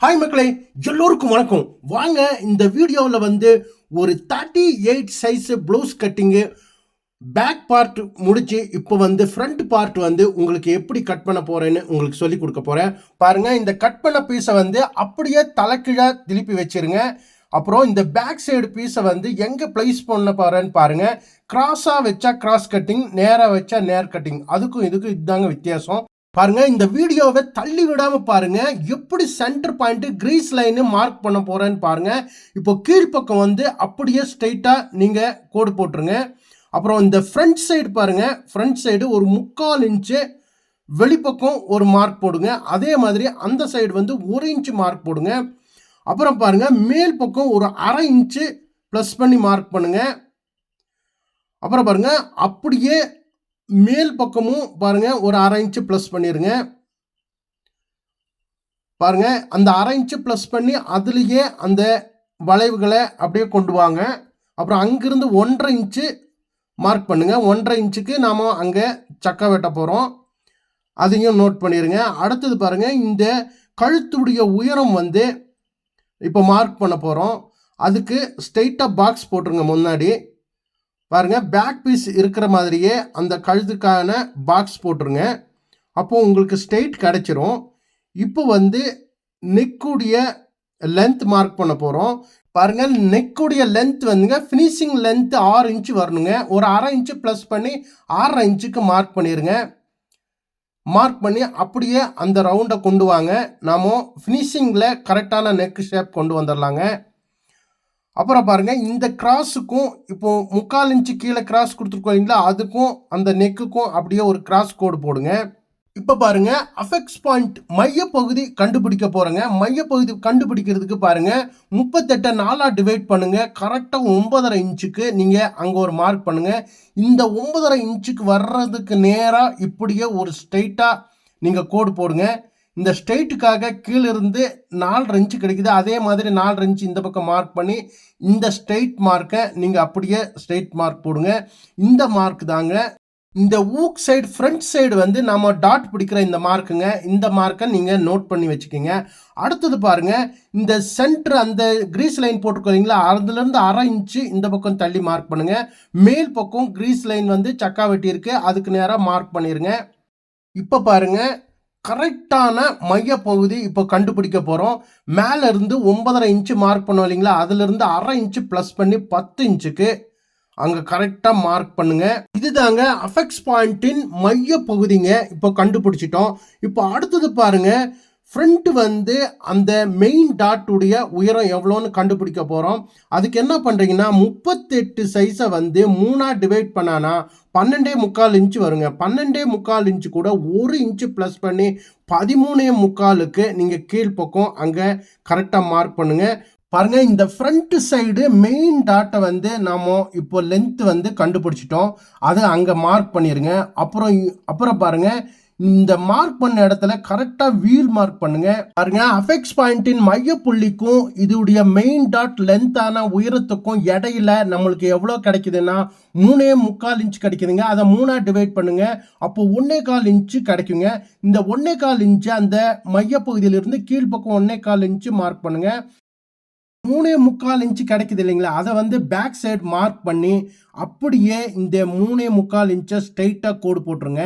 Hi மக்களே. எல்லோருக்கும் வணக்கம். வாங்க இந்த வீடியோவில் வந்து ஒரு thirty eight size blouse cutting back part முடிச்சு இப்போ வந்து ஃப்ரண்ட் பார்ட் வந்து உங்களுக்கு எப்படி கட் பண்ண போகிறேன்னு உங்களுக்கு சொல்லி கொடுக்க போகிறேன் பாருங்கள் இந்த கட் பண்ண பீஸை வந்து அப்படியே தலைக்கீழாக திருப்பி வச்சிருங்க. அப்புறம் இந்த பேக் சைடு பீஸை வந்து எங்கே ப்ளேஸ் பண்ண போகிறேன்னு பாருங்கள் கிராஸாக வச்சா கிராஸ் கட்டிங் நேராக வச்சா நேர் கட்டிங் அதுக்கும் இதுக்கும் இதுதாங்க வித்தியாசம். பாருங்க இந்த வீடியோவை தள்ளி விடாம பாருங்க. எப்படி center point crease line mark பண்ண போறேன்னு பாருங்க. இப்போ கீழ்ப்பக்கம் வந்து அப்படியே ஸ்ட்ரைட்டா நீங்க கோடு போட்டுருங்க. அப்புறம் இந்த ஃப்ரண்ட் சைடு பாருங்க. ஃப்ரண்ட் சைடு ஒரு முக்கால் இன்ச்சு வெளிப்பக்கம் ஒரு மார்க் போடுங்க. அதே மாதிரி அந்த சைடு வந்து ஒரு இன்ச்சு மார்க் போடுங்க. அப்புறம் பாருங்க மேல் பக்கம் ஒரு அரை இன்ச்சு ப்ளஸ் பண்ணி மார்க் பண்ணுங்க. அப்புறம் பாருங்க அப்படியே மேல் பக்கமும் பாருங்க ஒரு அரை இன்ச்சு ப்ளஸ் பண்ணிடுங்க பாருங்க அந்த அரை இன்ச்சு ப்ளஸ் பண்ணி அதுலேயே அந்த வளைவுகளை அப்படியே கொண்டு வாங்க. அப்புறம் அங்கிருந்து ஒன்றரை இன்ச்சு மார்க் பண்ணுங்க. ஒன்றரை இன்ச்சுக்கு நாம் அங்கே சக்கை வெட்ட போகிறோம் அதையும் நோட் பண்ணிடுங்க அடுத்தது பாருங்க இந்த கழுத்துடைய உயரம் வந்து இப்போ மார்க் பண்ண போகிறோம் அதுக்கு ஸ்ட்ரெயிட்டாக பாக்ஸ் போட்டுருங்க முன்னாடி. பாருங்க பேக் பீஸ் இருக்கிற மாதிரியே அந்த கழுத்துக்கான பாக்ஸ் போட்டுருங்க. அப்போது உங்களுக்கு ஸ்ட்ரெயிட் கிடச்சிரும். இப்போ வந்து நெக்குடைய லென்த் மார்க் பண்ண போகிறோம் பாருங்க நெக்குடைய லென்த் வந்துங்க ஃபினிஷிங் லென்த்து ஆறு இன்ச்சு வரணுங்க. ஒரு அரை இன்ச்சு ப்ளஸ் பண்ணி ஆறரை இன்ச்சுக்கு மார்க் பண்ணிடுங்க மார்க் பண்ணி அப்படியே அந்த ரவுண்டை கொண்டு வாங்க. நாம ஃபினிஷிங்கில் கரெக்டான நெக் ஷேப் கொண்டு வந்துடலாங்க அப்புறம் பாருங்கள் இந்த கிராஸுக்கும் இப்போ முக்கால் இன்ச்சு கீழே கிராஸ் கொடுத்துருக்கோம் இல்லைங்களா அதுக்கும் அந்த நெக்குக்கும் அப்படியே ஒரு கிராஸ் கோடு போடுங்க. இப்போ பாருங்க அஃபெக்ஸ் பாயிண்ட் மையப்பகுதி கண்டுபிடிக்க போறேங்க. மையப்பகுதி கண்டுபிடிக்கிறதுக்கு பாருங்க முப்பத்தெட்டை நாலாக டிவைட் பண்ணுங்க. கரெக்டாக ஒன்பதரை இன்ச்சுக்கு நீங்கள் அங்கே ஒரு மார்க் பண்ணுங்க. இந்த ஒன்பதரை இன்ச்சுக்கு வர்றதுக்கு நேராக இப்படியே ஒரு ஸ்ட்ரைட்டாக நீங்கள் கோடு போடுங்க. இந்த ஸ்ட்ரெயிட்டுக்காக கீழிருந்து நாலு இன்ச்சு கிடைக்குது. அதே மாதிரி நாலு இன்ச்சு இந்த பக்கம் மார்க் பண்ணி இந்த ஸ்ட்ரெயிட் மார்க்கை நீங்கள் அப்படியே ஸ்ட்ரெயிட் மார்க் போடுங்க. இந்த மார்க் தாங்க. இந்த ஊக் சைடு ஃப்ரண்ட் சைடு வந்து நம்ம டாட் பிடிக்கிற இந்த மார்க்குங்க இந்த மார்க்கை நீங்கள் நோட் பண்ணி வச்சுக்கோங்க. அடுத்தது பாருங்க. இந்த சென்டர் அந்த கிரீஸ் லைன் போட்டுருக்கீங்களா? அதுலேருந்து அரை இன்ச்சு இந்த பக்கம் தள்ளி மார்க் பண்ணுங்கள் மேல் பக்கம் கிரீஸ் லைன் வந்து சக்கா வெட்டி இருக்கு அதுக்கு நேராக மார்க் பண்ணிடுங்க இப்போ பாருங்க. கரெக்டான மையப்பகுதி இப்போ கண்டுபிடிக்க போகிறோம் மேலே இருந்து ஒன்பதரை இன்ச்சு மார்க் பண்ணோம் இல்லைங்களா? அதுலேருந்து அரை இன்ச்சு ப்ளஸ் பண்ணி பத்து இன்ச்சுக்கு அங்கே கரெக்டாக மார்க் பண்ணுங்க. இதுதாங்க அஃபெக்ஸ் பாயிண்ட்டின் மைய பகுதிங்க இப்போ கண்டுபிடிச்சிட்டோம். இப்போ அடுத்தது பாருங்கள் ஃப்ரண்ட் வந்து அந்த மெயின் டாட்டுடைய உயரம் எவ்வளோன்னு கண்டுபிடிக்க போகிறோம் அதுக்கு என்ன பண்ணுறீங்கன்னா முப்பத்தெட்டு சைஸை வந்து மூணாக டிவைட் பண்ணானா பன்னெண்டே முக்கால் இன்ச்சு வருங்க. பன்னெண்டே முக்கால் இன்ச்சு கூட ஒரு இன்ச்சு ப்ளஸ் பண்ணி பதிமூணே முக்காலுக்கு நீங்கள் கீழ்ப்பக்கம் அங்கே கரெக்டாக மார்க் பண்ணுங்கள் பாருங்கள் இந்த ஃப்ரண்ட் சைடு மெயின் டாட்டை வந்து நாம் இப்போ லென்த்து வந்து கண்டுபிடிச்சிட்டோம். அதை அங்கே மார்க் பண்ணிடுங்க அப்புறம் அப்புறம் பாருங்கள் இந்த மார்க் பண்ண இடத்துல கரெக்டாக வீல் மார்க் பண்ணுங்க. பாருங்க அஃபெக்ஸ் பாயிண்டின் மைய புள்ளிக்கும் இதோடைய மெயின் டாட் லென்த்தான உயரத்துக்கும் இடையில நம்மளுக்கு எவ்வளோ கிடைக்குதுன்னா மூணே முக்கால் இன்ச் கிடைக்குதுங்க. அதை மூணாக டிவைட் பண்ணுங்க. அப்போ ஒன்னே கால் இன்ச்சு கிடைக்குங்க. இந்த ஒன்னே கால் இன்ச்சு அந்த மையப்பகுதியிலிருந்து கீழ்ப்பக்கம் ஒன்னே கால் இன்ச்சு மார்க் பண்ணுங்க. மூணே முக்கால் இன்ச்சு கிடைக்குது இல்லைங்களா? அதை வந்து பேக் சைடு மார்க் பண்ணி அப்படியே இந்த மூணே முக்கால் இன்ச்சை ஸ்ட்ரைட்டாக கோடு போட்டுருங்க.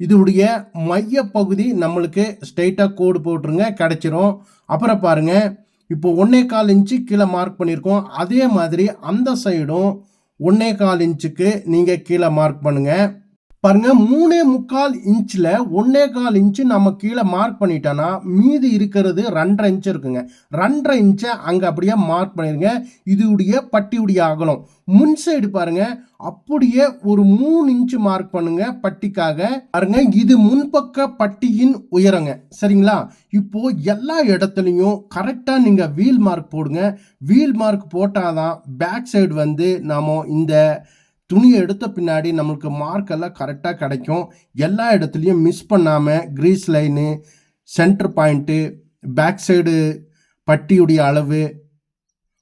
இதோடைய மையப்பகுதி நம்மளுக்கு ஸ்ட்ரைட்டாக கோடு போட்டுருங்க கிடச்சிரும். அப்புறம் பாருங்க இப்போ ஒன்னே கால் இன்ச்சு கீழே மார்க் பண்ணியிருக்கோம் அதே மாதிரி அந்த சைடும் ஒன்னே கால் இன்ச்சுக்கு நீங்கள் கீழே மார்க் பண்ணுங்கள் பாருங்க மூணே முக்கால் இன்ச்சில் ஒன்னே கால் இன்ச்சு நம்ம கீழே மார்க் பண்ணிட்டோன்னா மீதி இருக்கிறது ரெண்டரை இன்ச்சு இருக்குங்க. ரெண்டரை இன்ச்சை அங்கே அப்படியே மார்க் பண்ணிடுங்க இதுடைய பட்டியுடைய அகலம். முன் சைடு பாருங்க அப்படியே ஒரு மூணு இன்ச்சு மார்க் பண்ணுங்க பட்டிக்காக. பாருங்க இது முன்பக்க பட்டியின் உயரங்க. சரிங்களா? இப்போ எல்லா இடத்துலையும் கரெக்டாக நீங்கள் வீல் மார்க் போடுங்க. வீல் மார்க் போட்டாதான் பேக் சைடு வந்து நாம இந்த துணியை எடுத்த பின்னாடி நம்மளுக்கு மார்க் எல்லாம் கரெக்டாக கிடைக்கும். எல்லா இடத்துலையும் மிஸ் பண்ணாமல் crease line center point back side பட்டியுடைய அளவு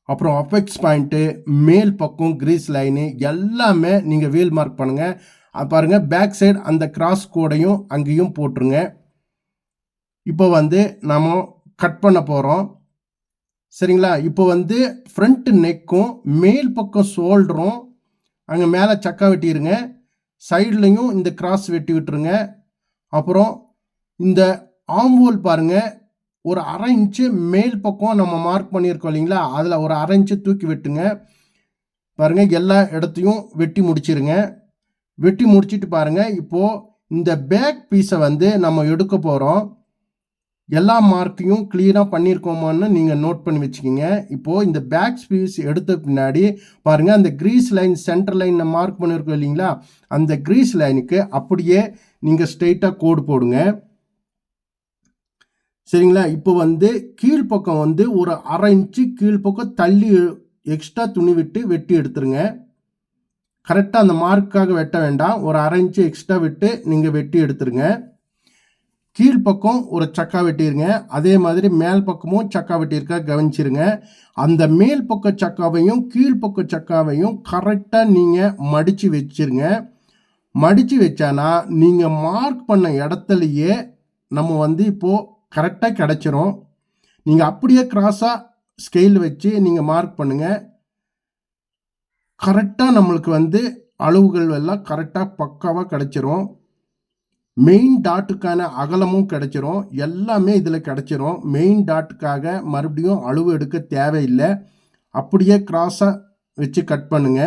அப்புறம் அஃபெக்ஸ் பாயிண்ட்டு மேல் பக்கம் க்ரீஸ் லைனு எல்லாமே நீங்கள் வீல் மார்க் பண்ணுங்கள் பாருங்கள் பேக் சைடு அந்த கிராஸ் கோடையும் அங்கேயும் போட்டுருங்க. இப்போ வந்து நம்ம கட் பண்ண போகிறோம் சரிங்களா? இப்போ வந்து ஃப்ரண்ட் நெக்கும் மேல் பக்கம் ஷோல்டரும் அங்கே மேலே சக்கா வெட்டிடுங்க சைட்லேயும் இந்த கிராஸ் வெட்டி விட்டுருங்க. அப்புறம் இந்த ஆம்போல் பாருங்க. ஒரு அரை இன்ச்சு மேல் பக்கம் நம்ம மார்க் பண்ணியிருக்கோம் இல்லைங்களா? அதில் ஒரு அரை இன்ச்சு தூக்கி வெட்டுங்க. பாருங்க எல்லா இடத்தையும் வெட்டி முடிச்சிருங்க. வெட்டி முடிச்சிட்டு பாருங்கள் இப்போது இந்த பேக் பீஸை வந்து நம்ம எடுக்க போகிறோம் எல்லா மார்க்கையும் கிளியராக பண்ணியிருக்கோமான்னு நீங்கள் நோட் பண்ணி வச்சுக்கிங்க. இப்போது இந்த பேக் ஸ்பீஸ் எடுத்த பின்னாடி பாருங்கள் அந்த crease line center line mark பண்ணியிருக்கோம் இல்லைங்களா? அந்த க்ரீஸ் லைனுக்கு அப்படியே நீங்கள் ஸ்ட்ரெயிட்டாக கோடு போடுங்க. சரிங்களா? இப்போ வந்து கீழ்ப்பக்கம் வந்து ஒரு அரை இன்ச்சு கீழ்ப்பக்கம் தள்ளி எக்ஸ்ட்ரா துணி விட்டு வெட்டி எடுத்துருங்க. கரெக்டாக அந்த மார்க்காக வெட்ட வேண்டாம். ஒரு அரை இன்ச்சு எக்ஸ்ட்ரா விட்டு நீங்கள் வெட்டி எடுத்துருங்க. கீழ்ப்பக்கம் ஒரு சக்கா வெட்டிருங்க. அதே மாதிரி மேல் பக்கமும் சக்கா வெட்டியிருக்கா கவனிச்சிருங்க. அந்த மேல் பக்க சக்காவையும் கீழ்ப்பக்க சக்காவையும் கரெக்டாக நீங்கள் மடித்து வச்சிருங்க. மடித்து வச்சானா நீங்கள் மார்க் பண்ண இடத்துலையே நம்ம வந்து இப்போது கரெக்டாக கிடச்சிரும். நீங்கள் அப்படியே கிராஸாக ஸ்கெயில் வச்சு நீங்கள் மார்க் பண்ணுங்கள் கரெக்டாக நம்மளுக்கு வந்து அளவுகள் எல்லாம் கரெக்டாக பக்காவாக கிடச்சிரும். மெயின் டாட்டுக்கான அகலமும் கிடைச்சிரும். எல்லாமே இதில் கிடைச்சிரும். மெயின் டாட்டுக்காக மறுபடியும் அளவு எடுக்க தேவையில்லை. அப்படியே கிராஸாக வச்சு கட் பண்ணுங்க.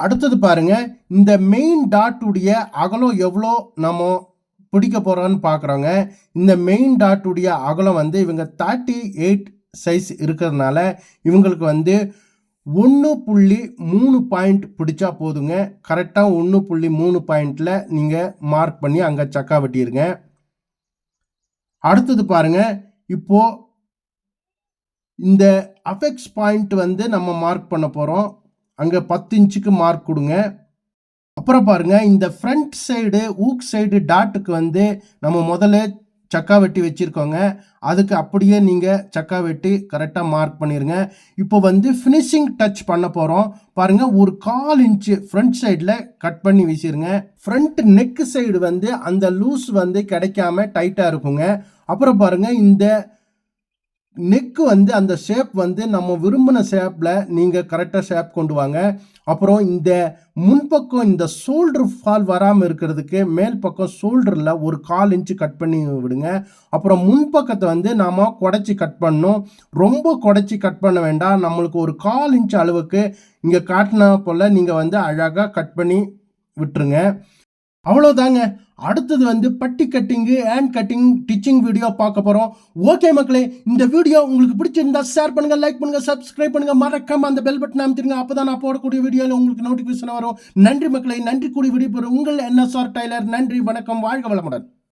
அடுத்தது பாருங்க. இந்த மெயின் டாட்டுடைய அகலம் எவ்வளோ நம்ம பிடிக்க போகிறோன்னு பார்க்குறோங்க இந்த மெயின் டாட்டுடைய அகலம் வந்து இவங்க தேர்ட்டி எயிட் சைஸ் இருக்கிறதுனால இவங்களுக்கு வந்து ஒன்று புள்ளி மூணு பாயிண்ட் பிடிச்சா போதுங்க. கரெக்டாக ஒன்று புள்ளி மூணு பாயிண்டில் நீங்கள் மார்க் பண்ணி அங்கே சக்கா வெட்டிடுங்க அடுத்தது பாருங்க. இப்போது இந்த அஃபெக்ஸ் பாயிண்ட் வந்து நம்ம மார்க் பண்ண போகிறோம் அங்கே பத்து இன்ச்சுக்கு மார்க் கொடுங்க. அப்புறம் பாருங்கள் இந்த ஃப்ரண்ட் சைடு ஊக் சைடு டாட்டுக்கு வந்து நம்ம முதல்ல சக்கா வெட்டி வச்சுருக்கோங்க. அதுக்கு அப்படியே நீங்கள் சக்கா வெட்டி கரெக்டாக மார்க் பண்ணிடுங்க இப்போ வந்து ஃபினிஷிங் டச் பண்ண போகிறோம் பாருங்கள் ஒரு கால் இன்ச்சு ஃப்ரண்ட் சைடில் கட் பண்ணி வீசிடுங்க ஃப்ரண்ட் நெக்கு சைடு வந்து அந்த லூஸ் வந்து கிடைக்காம டைட்டாக இருக்குங்க. அப்புறம் பாருங்கள் இந்த நெக்கு வந்து அந்த ஷேப் வந்து நம்ம விரும்பின ஷேப்பில் நீங்கள் கரெக்டாக ஷேப் கொண்டு வாங்க. அப்புறம் இந்த முன்பக்கம் இந்த ஷோல்டர் ஃபால் வராமல் இருக்கிறதுக்கு மேல் பக்கம் ஷோல்டரில் ஒரு கால் இன்ச்சு கட் பண்ணி விடுங்க. அப்புறம் முன்பக்கத்தை வந்து நாம் குடச்சி கட் பண்ணணும். ரொம்ப குடச்சி கட் பண்ண வேண்டாம். நம்மளுக்கு ஒரு கால் இன்ச் அளவுக்கு இங்கே காட்டினா போல் நீங்கள் வந்து அழகாக கட் பண்ணி விட்டுருங்க. அவ்வளோதாங்க அடுத்தது வந்து பட்டி cutting hand cutting stitching video பார்க்க போகிறோம் ஓகே மக்களே இந்த வீடியோ உங்களுக்கு பிடிச்சிருந்தா ஷேர் பண்ணுங்கள் லைக் பண்ணுங்கள் சப்ஸ்கிரைப் பண்ணுங்கள் மறக்காமல் அந்த பெல் பட்டன் அமைத்திருங்க அப்போ தான் நான் போடக்கூடிய வீடியோவில் உங்களுக்கு நோட்டிஃபிகேஷன் வரும். நன்றி மக்களே நன்றி கூடி வீடியோ உங்கள் என்எஸ்ஆர் டைலர். நன்றி வணக்கம் வாழ்க வளமுடன்.